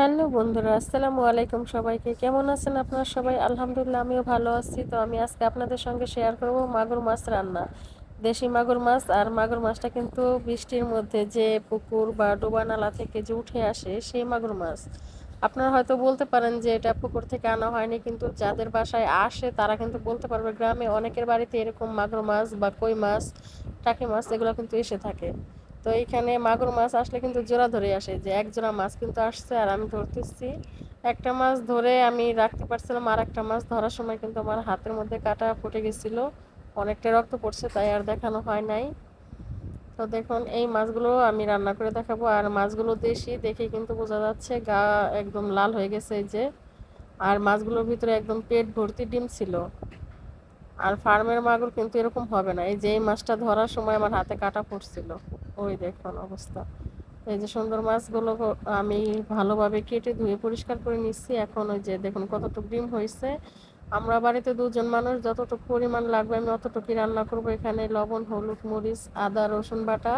Hello বন্ধুরা, আসসালামু আলাইকুম সবাইকে। কেমন আছেন আপনারা সবাই? আলহামদুলিল্লাহ, আমিও ভালো আছি। তো আমি আজকে আপনাদের সঙ্গে শেয়ার করব মাগুর মাছ রান্না। দেশি মাগুর মাছ আর মাগুর মাছটা কিন্তু বৃষ্টির মধ্যে যে পুকুর বা ডোবা নালা থেকে যে উঠে আসে সেই মাগুর মাছ। আপনারা হয়তো বলতে পারেন যে এটা পুকুর থেকে আনা হয়নি, কিন্তু যাদের বাসায় আসে তারা কিন্তু বলতে পারবে, গ্রামে অনেকের বাড়িতে এরকম মাগুর মাছ বা কই মাছ, টাকি মাছ, এগুলো কিন্তু এসে থাকে। তো এইখানে মাগুর মাছ আসলে কিন্তু জোড়া ধরে আসে, যে এক জোড়া মাছ কিন্তু আসছে আর আমি ধরতেছি। একটা মাছ ধরে আমি রাখতে পারছিলাম, আর একটা মাছ ধরার সময় কিন্তু আমার হাতের মধ্যে কাটা ফুটে গেছিল। অনেকটা রক্ত পড়ছে, তাই আর দেখানো হয় নাই। তো দেখুন, এই মাছগুলো আমি রান্না করে দেখাবো, আর মাছগুলো দেশি, দেখে কিন্তু বোঝা যাচ্ছে গা একদম লাল হয়ে গেছে এই যে। আর মাছগুলোর ভিতরে একদম পেট ভর্তি ডিম ছিল। আর ফার্মের মাগুর কিন্তু এরকম হবে না। এই যে এই মাছটা ধরার সময় আমার হাতে কাটা পড়ছিল, ওই দেখুন অবস্থা। এই যে সুন্দর মাছগুলো আমি ভালোভাবে কেটে ধুয়ে পরিষ্কার করে নিচ্ছি। এখন ওই যে দেখুন কতটুকু ডিম হয়েছে। আমরা বাড়িতে দুজন মানুষ, যতটুকু পরিমাণ লাগবে আমি অতটুকুই রান্না করব। এখানে লবণ, হলুদ, মরিচ, আদা, রসুন বাটা,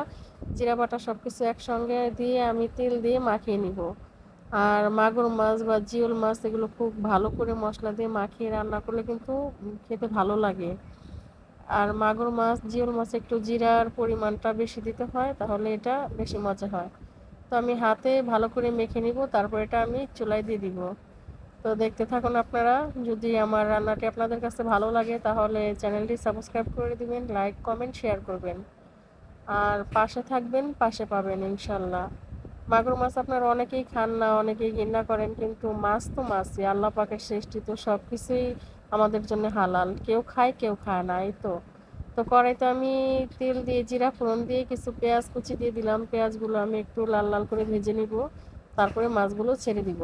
জিরা বাটা সব কিছু একসঙ্গে দিয়ে আমি তেল দিয়ে মাখিয়ে নিব। আর মাগুর মাছ বা জিওল মাছ এগুলো খুব ভালো করে মশলা দিয়ে মাখিয়ে রান্না করলে কিন্তু খেতে ভালো লাগে। আর মাগুর মাছ, জিওল মাছ একটু জিরার পরিমাণটা বেশি দিতে হয়, তাহলে এটা বেশি মজা হয়। তো আমি হাতে ভালো করে মেখে নিব, তারপর এটা আমি চুলায় দিয়ে দিব। তো দেখতে থাকুন আপনারা, যদি আমার রান্নাটি আপনাদের কাছে ভালো লাগে তাহলে চ্যানেলটি সাবস্ক্রাইব করে দিবেন, লাইক, কমেন্ট, শেয়ার করবেন। আর পাশে থাকবেন, পাশে পাবেন, ইনশাল্লাহ। মাগুর মাছ আপনারা অনেকেই খান না, অনেকেই ঘৃণা করেন, কিন্তু মাছ তো মাছই। আল্লাহ পাকের সৃষ্টি তো সব কিছুই আমাদের জন্য হালাল। কেউ খায় কেউ খায় না, এই তো। তো কড়াইতে আমি তেল দিয়ে, জিরা ফোড়ন দিয়ে কিছু পেঁয়াজ কুচি দিয়ে দিলাম। পেঁয়াজগুলো আমি একটু লাল লাল করে ভেজে নিব। তারপরে মাছগুলো ছেড়ে দিব।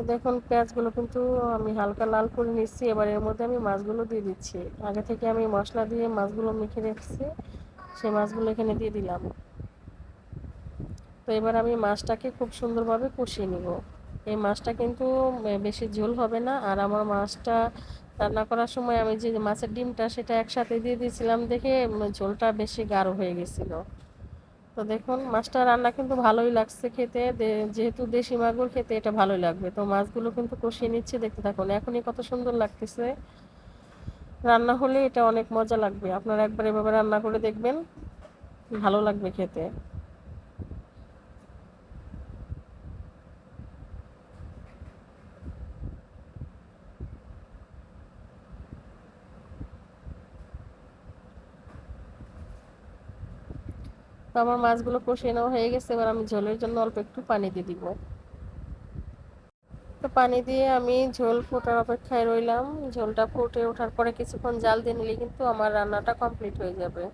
তো দেখুন, পেঁয়াজগুলো কিন্তু আমি হালকা লাল করে নিচ্ছি। এবার এর মধ্যে আমি মাছগুলো দিয়ে দিচ্ছি। আগে থেকে আমি মশলা দিয়ে মাছগুলো মেখে রেখেছি। সেই মাছগুলো এখানে দিয়ে দিলাম। তো এবার আমি মাছটাকে খুব সুন্দরভাবে কষিয়ে নিব। এই মাছটা কিন্তু বেশি ঝোল হবে না। আর আমার মাছটা রান্না করার সময় আমি যে মাছের ডিমটা সেটা একসাথে দিয়ে দিয়েছিলাম দেখে ঝোলটা বেশি গাঢ় হয়ে গেছিল। তো দেখুন, মাছটা রান্না কিন্তু ভালোই লাগছে খেতে। যেহেতু দেশি মাগুর খেতে এটা ভালোই লাগবে। তো মাছগুলো কিন্তু কষিয়ে নিচ্ছে, দেখতে থাকুন। এখনই কত সুন্দর লাগতেছে। রান্না হলে এটা অনেক মজা লাগবে। আপনারা একবার এভাবে রান্না করে দেখবেন, ভালো লাগবে খেতে তো আমার মাছগুলো কষিয়ে নেওয়া হয়ে গেছে, এবার আমি ঝোলের জন্য অল্প একটু পানি দিয়ে দিব। তো পানি দিয়ে আমি ঝোল ফোটার অপেক্ষায় রইলাম। ঝোলটা ফুটে ওঠার পরে কিছুক্ষণ জাল দিয়ে নিলে কিন্তু আমার রান্নাটা কমপ্লিট হয়ে যাবে।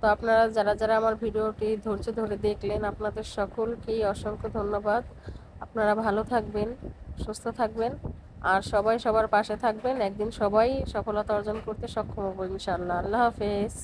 তো আপনারা যারা যারা আমার ভিডিওটি ধৈর্য ধরে দেখলেন, আপনাদের সকলকেই অসংখ্য ধন্যবাদ। আপনারা ভালো থাকবেন, সুস্থ থাকবেন, আর সবাই সবার পাশে থাকবেন। একদিন সবাই সফলতা অর্জন করতে সক্ষম হব ইনশাআল্লাহ। আল্লাহ হাফেজ।